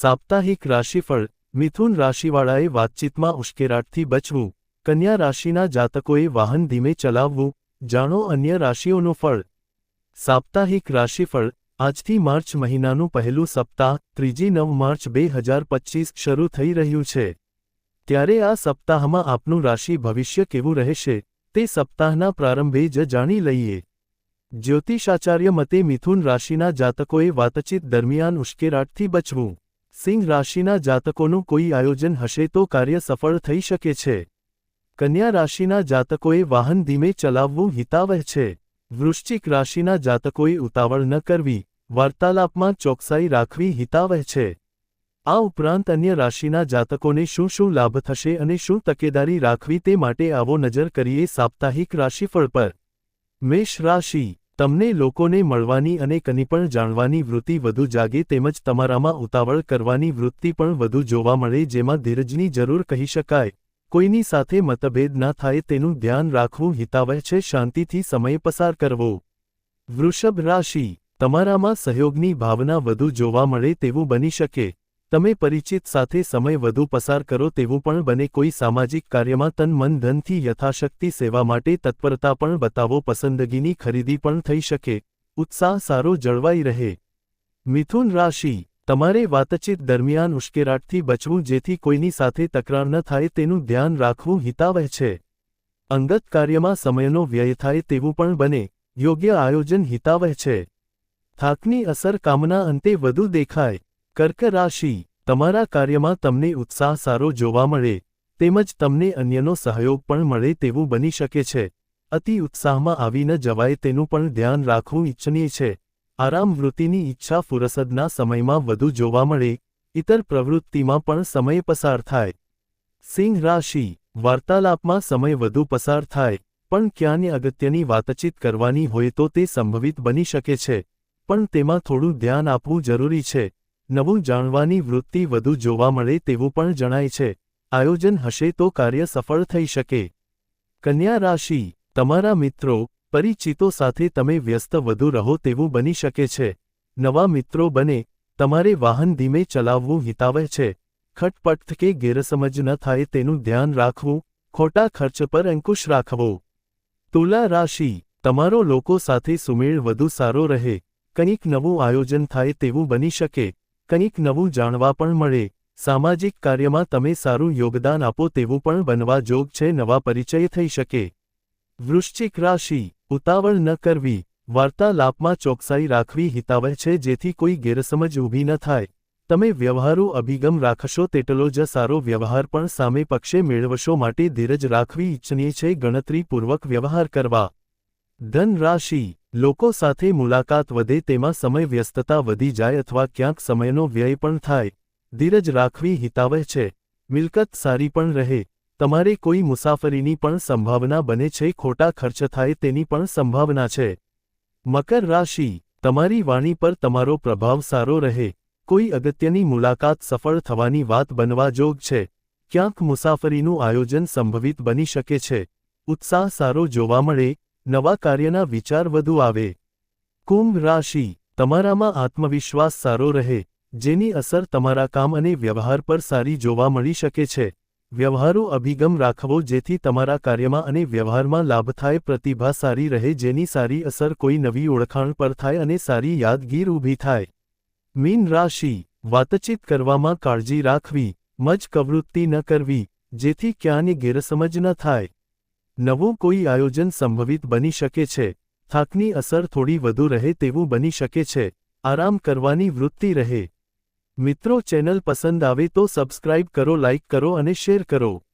સાપ્તાહિક રાશિફળ, મિથુન રાશિવાળાએ વાતચીતમાં ઉશ્કેરાટથી બચવું, કન્યા રાશિના જાતકોએ વાહન ધીમે ચલાવવું, જાણો અન્ય રાશિઓનું ફળ. સાપ્તાહિક રાશિફળ, આજથી માર્ચ મહિનાનું પહેલું સપ્તાહ, ત્રીજી નવ માર્ચ બે હજાર પચીસ શરૂ થઈ રહ્યું છે. ત્યારે આ સપ્તાહમાં આપનું રાશિ ભવિષ્ય કેવું રહેશે, તે સપ્તાહના પ્રારંભે જ જાણી લઈએ. જ્યોતિષાચાર્ય મતે મિથુન રાશિના જાતકોએ વાતચીત દરમિયાન ઉશ્કેરાટથી બચવું. સિંહ રાશિના જાતકોનું કોઈ આયોજન હશે તો કાર્ય સફળ થઈ શકે છે. કન્યા રાશિના જાતકોએ વાહન ધીમે ચલાવવું હિતાવહ છે. વૃશ્ચિક રાશિના જાતકોએ ઉતાવળ ન કરવી, વાર્તાલાપમાં ચોકસાઈ રાખવી હિતાવહ છે. આ ઉપરાંત અન્ય રાશિના જાતકોને શું શું લાભ થશે અને શું તકેદારી રાખવી તે માટે આવો નજર કરીએ સાપ્તાહિક રાશિફળ પર. મેષ રાશિ તમને લોકોને મળવાની અને કનીપણ જાણવાની વૃત્તિ વધુ જાગે તેમજ તમારામાં ઉતાવળ કરવાની વૃત્તિ પણ વધુ જોવા મળે જેમાં ધીરજની જરૂર કહી શકાય. કોઈની સાથે મતભેદ ના થાય તેનું ધ્યાન રાખવું હિતાવહ છે. શાંતિથી સમય પસાર કરવો. વૃષભ રાશિ. તમારામાં સહયોગની ભાવના વધુ જોવા મળે તેવું બની શકે. તમે પરિચિત સાથે સમય વધુ પસાર કરો તેવું પણ બને કોઈ સામાજિક કાર્યમાં તન મન ધનથી યથાશક્તિ સેવા માટે તત્પરતા પણ બતાવો પસંદગીની ખરીદી પણ થઈ શકે. ઉત્સાહ સારો જળવાઈ રહે. મિથુન રાશિ. તમારે વાતચીત દરમિયાન ઉશ્કેરાટથી બચવું જેથી કોઈની સાથે તકરાર ન થાય તેનું ધ્યાન રાખવું હિતાવહ છે. અંગત કાર્યમાં સમયનો વ્યય થાય તેવું પણ બને. યોગ્ય આયોજન હિતાવહ છે. થાકની અસર કામના અંતે વધુ દેખાય. કર્ક રાશિ તમારા કાર્યમાં તમને ઉત્સાહ સારો જોવા મળે, તેમજ તમને અન્યનો સહયોગ પણ મળે તેવું બની શકે છે. અતિ ઉત્સાહમાં આવી ન જવાય તેનું પણ ધ્યાન રાખવું ઇચ્છનીય છે. આરામ વૃત્તિની ઈચ્છા ફુરસદના સમયમાં વધુ જોવા મળે ઇતર પ્રવૃત્તિમાં પણ સમય પસાર થાય. સિંહ રાશિ વાર્તાલાપમાં સમય વધુ પસાર થાય, પણ ક્યાંને અગત્યની વાતચીત કરવાની હોય તો તે સંભવિત બની શકે છે, પણ તેમાં થોડું ધ્યાન આપવું જરૂરી છે. નવું જાણવાની વૃત્તિ વધુ જોવા મળે તેવું પણ જણાય છે. આયોજન હશે તો કાર્ય સફળ થઈ શકે. કન્યા રાશિ, તમારા મિત્રો, પરિચિતો સાથે તમે વ્યસ્ત વધુ રહો તેવું બની શકે છે. નવા મિત્રો બને, તમારે વાહન ધીમે ચલાવવું હિતાવહ છે. ખટપટ કે ગેરસમજ ન થાય તેનું ધ્યાન રાખવું, ખોટા ખર્ચ પર અંકુશ રાખવો. તુલા રાશિ, તમારો લોકો સાથે સુમેળ વધુ સારો રહે. કંઈક નવું આયોજન થાય તેવું બની શકે. કંઈક નવું જાણવા પણ મળે. સામાજિક કાર્યમાં તમે સારું યોગદાન આપો તેવું પણ બનવા જોગ છે, નવા પરિચય થઈ શકે. વૃશ્ચિક રાશિ, ઉતાવળ ન કરવી. વાર્તાલાપમાં ચોકસાઈ રાખવી હિતાવહ છે, જેથી કોઈ ગેરસમજ ઊભી ન થાય. તમે વ્યવહારુ અભિગમ રાખશો તેટલો જ સારો વ્યવહાર પણ સામે પક્ષે મેળવશો માટે ધીરજ રાખવી ઇચ્છનીય છે, ગણતરીપૂર્વક વ્યવહાર કરવા. ધન રાશિ લોકો સાથે મુલાકાત વધે તેમાં સમય વ્યસ્તતા વધી જાય અથવા ક્યાંક સમયનો વ્યય પણ થાય. ધીરજ રાખવી હિતાવહ છે. મિલકત સારી પણ રહે. તમારે કોઈ મુસાફરીની પણ સંભાવના બને છે. ખોટા ખર્ચ થાય તેની પણ સંભાવના છે. મકર રાશિ, તમારી વાણી પર તમારો પ્રભાવ સારો રહે. કોઈ અગત્યની મુલાકાત સફળ થવાની વાત બનવા જોગ છે. ક્યાંક મુસાફરીનું આયોજન સંભવિત બની શકે છે. ઉત્સાહ સારો જોવા મળે. નવા કાર્યના વિચાર વધુ આવે. કુંભ રાશિ તમારામાં આત્મવિશ્વાસ સારો રહે, જેની અસર તમારા કામ અને વ્યવહાર પર સારી જોવા મળી શકે છે. વ્યવહારુ અભિગમ રાખવો જેથી તમારા કાર્યમાં અને વ્યવહારમાં લાભ થાય, પ્રતિભા સારી રહે જેની સારી અસર કોઈ નવી ઓળખાણ પર થાય અને સારી યાદગીર ઊભી થાય. મીન રાશિ વાતચીત કરવામાં કાળજી રાખવી, મજ કવૃત્તિ ન કરવી, જેથી ક્યાંની ગેરસમજ ન થાય. નવું કોઈ આયોજન સંભવિત બની શકે છે, થાકની અસર થોડી વધુ રહે તેવું બની શકે છે, આરામ કરવાની વૃત્તિ રહે. મિત્રો ચેનલ પસંદ આવે તો સબસ્ક્રાઇબ કરો, લાઇક કરો અને શેર કરો.